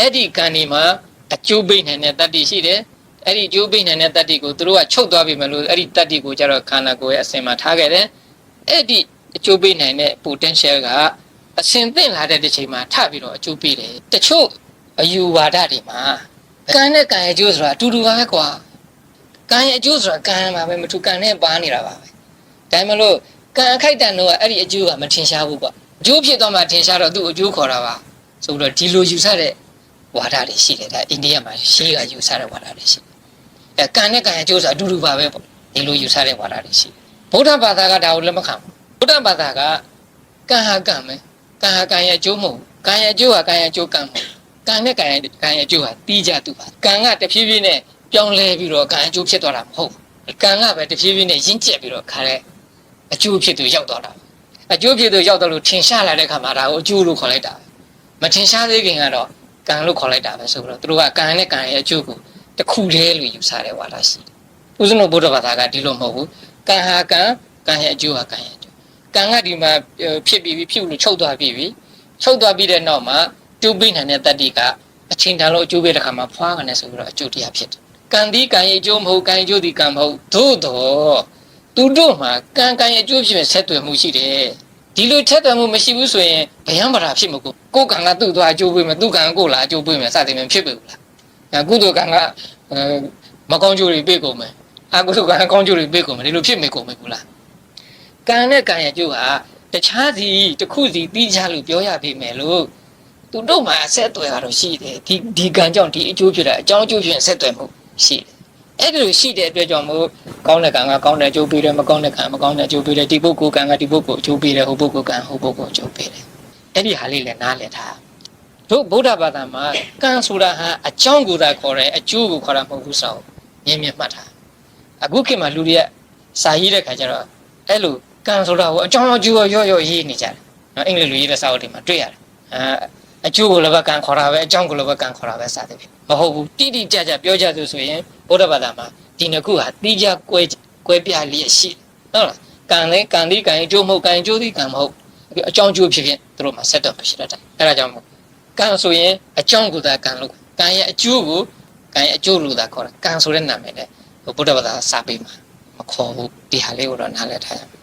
အဲ့ဒီကံဒီမှာအကျိုးပိတ်နိုင်တဲ့တတ္တိရှိတယ်အဲ့ဒီအကျိုးပိတ်နိုင်တဲ့တတ္တိကိုသူတို့ကချုပ်သွားပြီမလို့အဲ့ဒီတတ္တိကိုကျတော့ခန္ဓာကိုယ်ရဲ့အစင်မှာထားခဲ့တယ်အဲ့ဒီအကျိုးပိတ်နိုင်တဲ့ potential ကအစင်သင့်လာတဲ့တစ်ချိန်မှာထပြီးတော့အကျိုးပိတ်တယ်တချို့အယူဝါဒတွေမှာကံနဲ့ကံရဲ့အကျိုးဆိုတာအတူတူပါပဲကွာကံရဲ့အကျိုးဆိုတာကံပါပဲမထူကံနဲ့ပါနေတာပါပဲဒါမှမလို့ကံအခိုက်အတန့်တော့အဲ့ဒီအကျိုးကမထင်ရှားဘူးကွာအကျိုးဖြစ်တော့မှထင်ရှားတော့သူ့အကျိုးခေါ်တာပါဆိုတော့ဒီလိုယူဆတဲ့ ဝါဒတွေရှိတယ်ဒါအိန္ဒိယမှာရှေးကယူဆတဲ့ဝါဒတွေရှိတယ်အဲကံနဲ့ကံရဲ့အကျိုးဆိုတာအတူတူပါပဲပေါ့ဒီလိုယူဆတဲ့ဝါဒတွေရှိတယ်ဗုဒ္ဓဘာသာကဒါကိုလက်မခံဘူးဗုဒ္ဓဘာသာကကံဟာကံပဲကံဟာကံရဲ့အကျိုးမဟုတ်ဘူးကံရဲ့အကျိုးဟာကံရဲ့အကျိုးကံမဟုတ်ဘူးကံနဲ့ကံရဲ့ကံရဲ့အကျိုးဟာတီးကြသူပါကံကတဖြည်းဖြည်းနဲ့ပြောင်းလဲပြီးတော့ကံအကျိုးဖြစ်သွားတာမဟုတ်ဘူးကံကပဲတဖြည်းဖြည်းနဲ့ရင့်ကျက်ပြီးတော့ခါတဲ့အကျိုးဖြစ်သူရောက်သွားတာအကျိုးဖြစ်သူရောက်တော့လို့ထင်ရှားလာတဲ့ခါမှာဒါကိုအကျိုးလို့ခေါ်လိုက်တာမထင်ရှားသေးခင်ကတော့ ကံလို့ခေါ်လိုက်တာပဲဆိုတော့သူတို့ကကံနဲ့ကံရဲ့အကျိုးကိုတစ်ခုတည်းလို့ယူဆတဲ့ဝါဒရှိတယ်။ဥစ္စနဗုဒ္ဓဘာသာကဒီလိုမဟုတ်ဘူး။ကံဟာကံကံရဲ့အကျိုးဟာကံရဲ့အကျိုး။ကံကဒီမှာဖြစ်ပြီးပြီဖြစ်လို့ချုပ်သွားပြီးပြီ။ချုပ်သွားပြီးတဲ့နောက်မှာကျိုးပိနိုင်တဲ့တတ္တိကအချိန်တန်လို့အကျိုးပေးတဲ့ခါမှာဖွာကနေဆိုပြီးတော့အကျိုးတရားဖြစ်တယ်။ကံဒီကံရဲ့အကျိုးမဟုတ်ကံရဲ့အကျိုးဒီကံမဟုတ်သို့တော့သူတို့မှာကံကံရဲ့အကျိုးဖြစ်ဖြစ်ဆက်သွယ်မှုရှိတယ်။ဒီလိုထက်သွယ်မှုမရှိဘူးဆိုရင်ဗယံပရာဖြစ်မကို ကိုယ်ကံကသူ့သွားအကျိုးပေးမယ်သူ့ကံကကိုယ်လာအကျိုးပေးမယ်စသည်ဖြင့်ဖြစ်ပြီလားအဲကုသိုလ်ကံကအဲမကောင်းကျိုးတွေပေးကုန်မယ်အကုသိုလ်ကံကကောင်းကျိုးတွေပေးကုန်မယ်ဒီလိုဖြစ်မေကုန်မယ်ကူလားကံနဲ့ကံရဲ့အကျိုးဟာတခြားစီတစ်ခုစီပြီးကြလို့ပြောရပြီမယ်လို့သူတို့မှာအဆက်အသွယ်ကတော့ရှိတယ်ဒီဒီကံကြောင့်ဒီအကျိုးဖြစ်တာအကြောင်းအကျိုးဖြစ်ရင်ဆက်သွယ်မှုရှိတယ်အဲ့ဒီလိုရှိတဲ့အတွက်ကြောင့်မို့ကောင်းတဲ့ကံကကောင်းတဲ့အကျိုးပေးတယ်မကောင်းတဲ့ကံမကောင်းတဲ့အကျိုးပေးတယ်ဒီပုဂ္ဂိုလ်ကံကဒီပုဂ္ဂိုလ်အကျိုးပေးတယ်ဟိုပုဂ္ဂိုလ်ကံဟိုပုဂ္ဂိုလ်အကျိုးပေးတယ် အဲ့ဒီဟာလေးလည်းနားလည်ထားတို့ဗုဒ္ဓဘာသာမှာကံဆိုတာဟာအကြောင်းကိုသာခေါ်တယ်အကျိုးကိုခေါ်တာမဟုတ်ဘူးဆိုတော့မြင်မြင်မှတ်ထားအခုခေတ်မှာလူတွေကစာရေးတဲ့ခါကျတော့အဲ့လိုကံဆိုတာကိုအကြောင်းအကျိုးရောရောရေးနေကြတယ်နော်အင်္ဂလိပ်လိုရေးတဲ့စာအုပ်တွေမှာတွေ့ရတယ်အဲအကျိုးကိုလည်းပဲကံခေါ်တာပဲအကြောင်းကိုလည်းပဲကံခေါ်တာပဲစသဖြင့်မဟုတ်ဘူးတိတိကျကျပြောကြသူဆိုရင်ဗုဒ္ဓဘာသာမှာဒီနှစ်ခုဟာတိကျကွဲကွဲပြားလျက်ရှိတယ်ဟုတ်လားကံလည်းကံဒီကံအကျိုးမဟုတ်ကံအကျိုးဒီကံမဟုတ် အကြောင်းကျိုးဖြစ်ဖြစ်သူတို့မှာဆက်တော့မရှိတတ်တယ်အဲဒါကြောင့်မို့ကံဆိုရင်အကြောင်းကိုသာကံလို့ကံရဲ့အကျိုးကိုကံရဲ့အကျိုးလို့သာခေါ်တာကံဆိုတဲ့နာမည်နဲ့ဗုဒ္ဓဘာသာစာပေမှာမခေါ်ဘူးဒီဟာလေးကိုတော့နားလည်ထားရမယ်